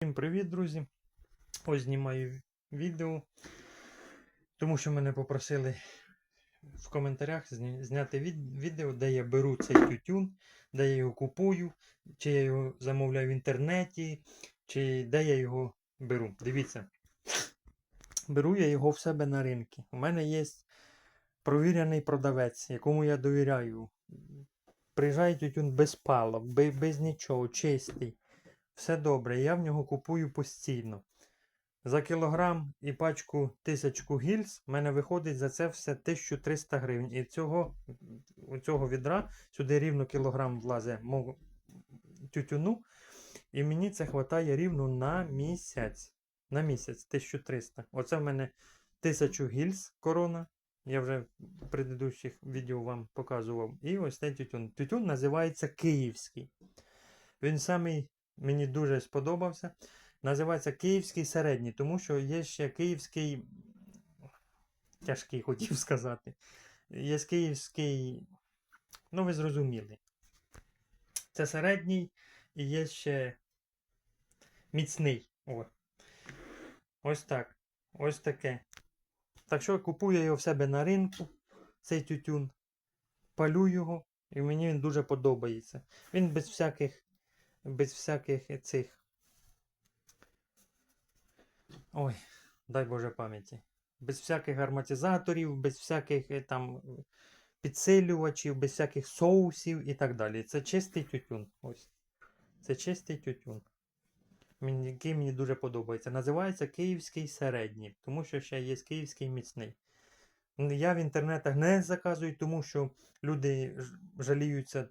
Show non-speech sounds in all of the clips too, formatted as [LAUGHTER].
Всім привіт, друзі! Ось знімаю відео, тому що мене попросили в коментарях зняти відео, де я беру цей тютюн, де я його купую, чи я його замовляю в інтернеті, чи де я його беру. Дивіться, беру я його в себе на ринку. У мене є провірений продавець, якому я довіряю. Приїжджає тютюн без палок, без, нічого, чистий. Все добре, я в нього купую постійно. За кілограм і пачку тисячку гільз в мене виходить за це все 1300 гривень. І цього, у цього відра сюди рівно кілограм мого тютюну. І мені це вистачає рівно на місяць. На місяць 1300. Оце в мене 1000 гільз корона. Я вже в предыдущих відео вам показував. І ось цей тютюн. Тютюн називається київський. Він самий мені дуже сподобався. Називається Київський середній, тому що є ще київський. Тяжкий хотів [LAUGHS] сказати. Є київський. Ну, ви зрозуміли. Це середній і є ще міцний. О. Ось так. Ось таке. Так що купую його в себе на ринку, цей тютюн. Палю його, і мені він дуже подобається. Він без всяких без всяких цих. Ой, дай Боже пам'яті. Без всяких ароматизаторів, без всяких е, там підсилювачів, без всяких соусів і так далі. Це чистий тютюн. Ось. Це чистий тютюн. Який мені дуже подобається. Називається Київський середній, тому що ще є Київський міцний. Я в інтернетах не заказую, тому що люди жаліються.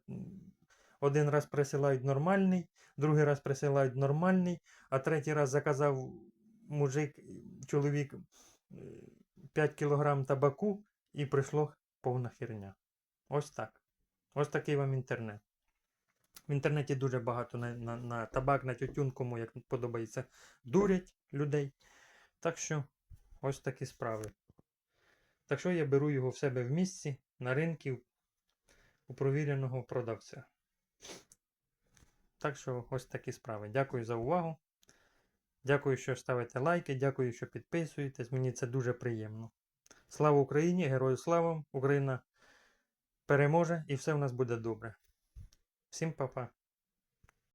Один раз присилають нормальний, другий раз присилають нормальний, а третій раз заказав мужик, чоловік 5 кг табаку і прийшло повна херня. Ось так. Ось такий вам інтернет. В інтернеті дуже багато на, на, на табак, на тютюн, кому як подобається, дурять людей. Так що ось такі справи. Так що я беру його в себе в місці, на ринку у провіреного продавця. Так що ось такі справи. Дякую за увагу. Дякую, що ставите лайки, дякую, що підписуєтесь. Мені це дуже приємно. Слава Україні! Герою слава! Україна переможе і все в нас буде добре. Всім па-па!